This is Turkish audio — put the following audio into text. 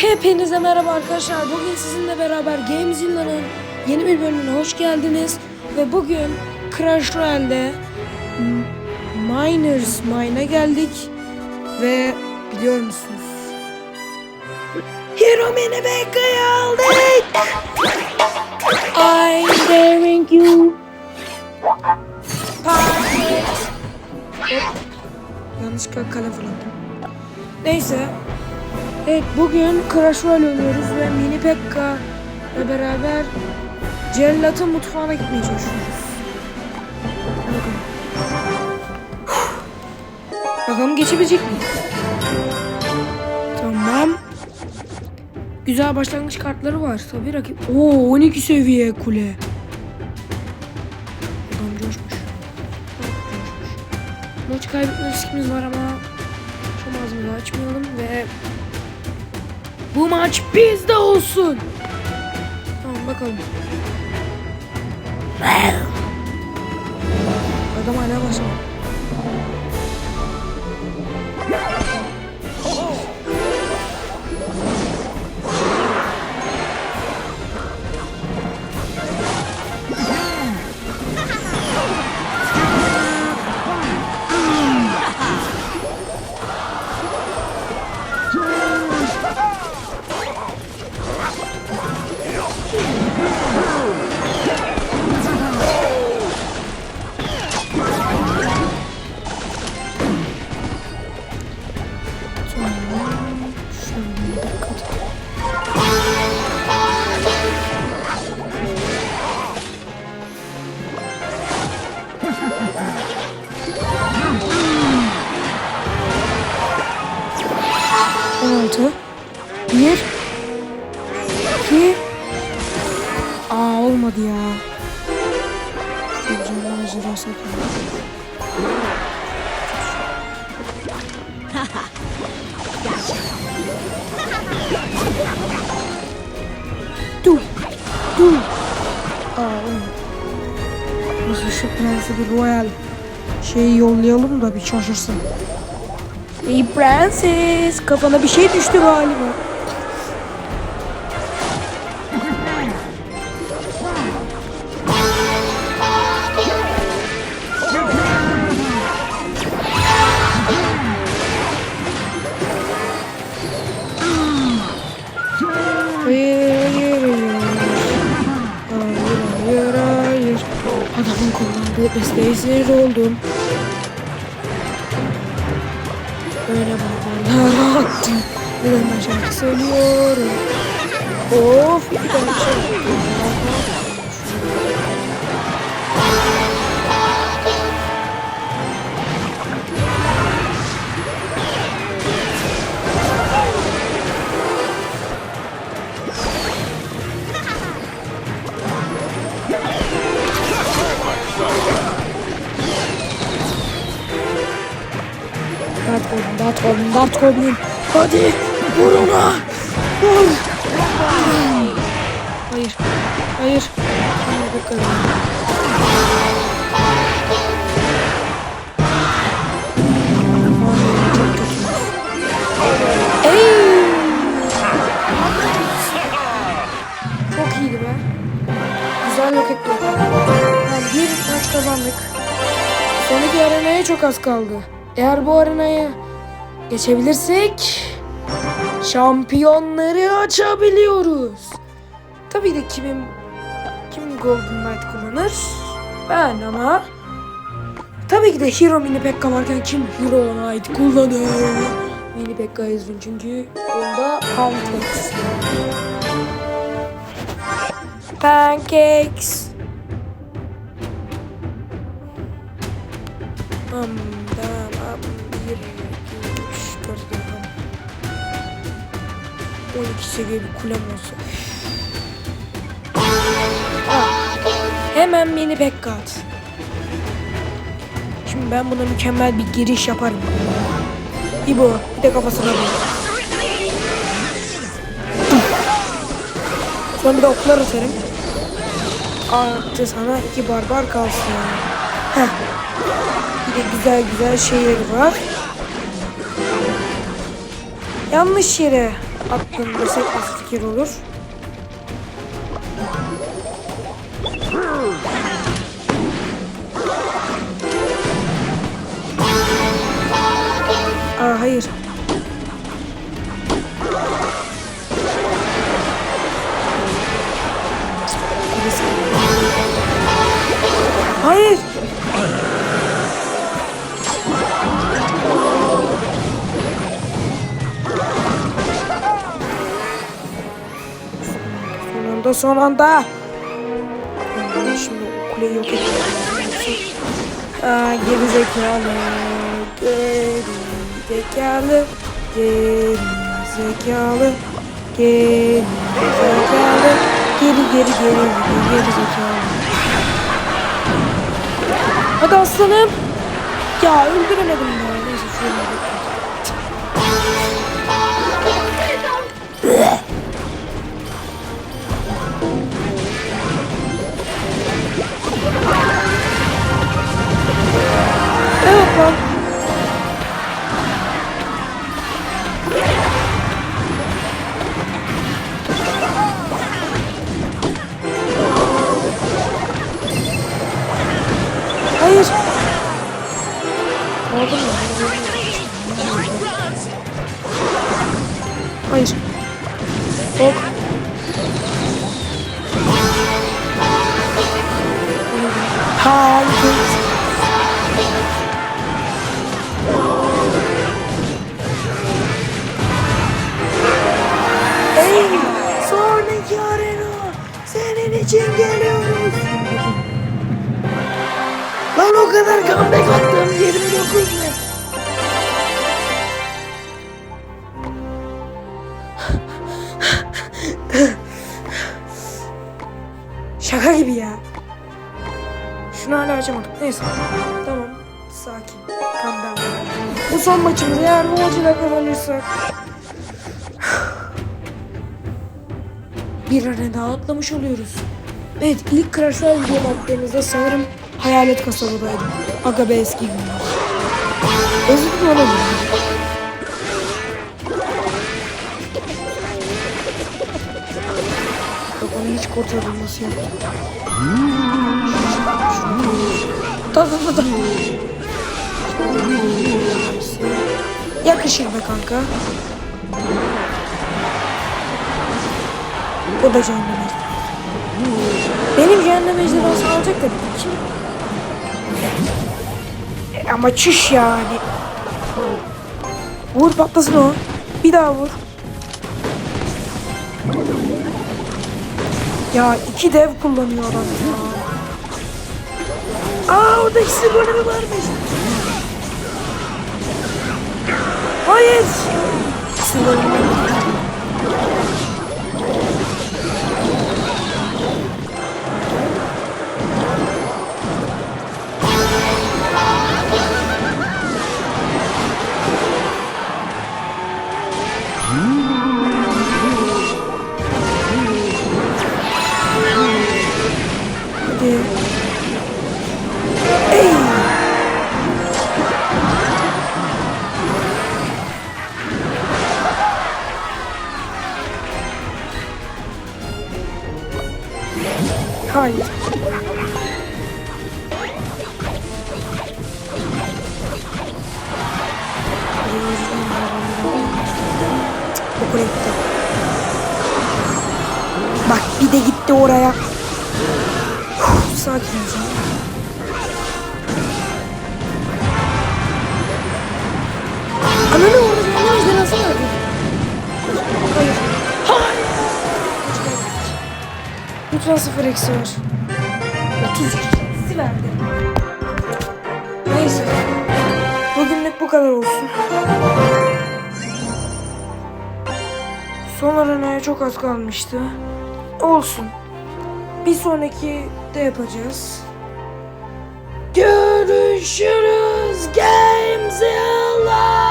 Hepinize merhaba arkadaşlar. Bugün sizinle beraber Gamezilla'nın yeni bir bölümüne hoş geldiniz. Ve bugün Crash Royale'de Miners Mine'a geldik. Ve biliyor musunuz? Hero Mini Bekka'yı aldık. I'm daring you. Yanlışlıkla kalem fırlattım. Neyse. Evet bugün Crash Royale oynuyoruz ve Mini Pekka ile beraber Cellat'ın mutfağına gitmeye çalışıyoruz. Bakalım. Bakalım geçebilecek miyiz? Tamam. Güzel başlangıç kartları var. Tabii rakip. Oo 12 seviye kule. Adam coşmuş. Maç kaybetme riskimiz var ama çok ağzımızı açmayalım ve bu maç bizde olsun. Tamam bakalım. Adam hala başlamadı. 16 1 2 Aa olmadı ya. Canlar acıra satıyor. Dur. Dur. Aa olmadı. Biz şu prensibi royal şeyi yollayalım da bir şaşırsın. Hey prenses kafana bir şey düştü galiba. Adamın kullandığı sinir oldum. Söylüyorum? Of, iki tane şarkı. Dart Goblin, Dart Goblin, Dart Goblin. Hadi vur ona. Hayır. Hayır. Hayır. Ay, çok iyiydi be. Güzel. Tamam, bir maç kazandık. Sonraki arenaya çok az kaldı. Eğer bu arenaya geçebilirsek şampiyonları açabiliyoruz. Tabii de kimin kim Golden Knight kullanır? Ben ama tabii ki de Hero Mini Pekka varken kim Hero Knight kullanır? Mini Pekka yazın çünkü onda Pancakes. Pancakes. Am, tamam, bir, iki, üç, dört, tamam. 12 seviye bir kulem olsa. Ah, hemen Pekka at. Şimdi ben buna mükemmel bir giriş yaparım. İbo, bir de kafasına vur. Sonra bir de oklar atarım. Attı sana iki barbar kalsın. Heh. Bir de güzel güzel şeyleri var. Yanlış yere attığında sekmesi fikir olur. Anda son anda. Ben Şimdi o kuleyi yok. Aa, geri zekalı. Geri zekalı. Geri zekalı. Geri zekalı. Geri geri geri geri, geri zekalı. Hadi aslanım. Ya öldüremedim ya. Neyse şöyle Hayır. Oldu mu? Hayır. Ok. Hayır. Lan o kadar comeback attım 29 ne? Şaka gibi ya. Şunu hala açamadık. Neyse. Tamam. Sakin. Calm down. Bu son maçımız. Eğer bu maçı kazanırsak bir arena atlamış oluyoruz. Evet ilk Crash Royale baktığımızda sanırım Hayalet kasabadaydım. Aga be eski günler. Özür dilerim. Yok onun hiç kurtarılması yok. Da da da da. Yakışır be kanka. O da cehennem ejderhası. Benim cehennem ejderhası alacak da kim? Ama çüş yani. Vur patlasın o. Bir daha vur. Ya iki dev kullanıyor adam ya. Aa orada ikisi golemi varmış. Hayır. İkisi golemi Hayır. Okula gitti. Bak bir de gitti oraya. Sakin ol Lütfen sıfır eksi ver. 32 eksi verdi. Neyse. Bugünlük bu kadar olsun. Son arenaya çok az kalmıştı. Olsun. Bir sonraki de yapacağız. Görüşürüz Games Allah.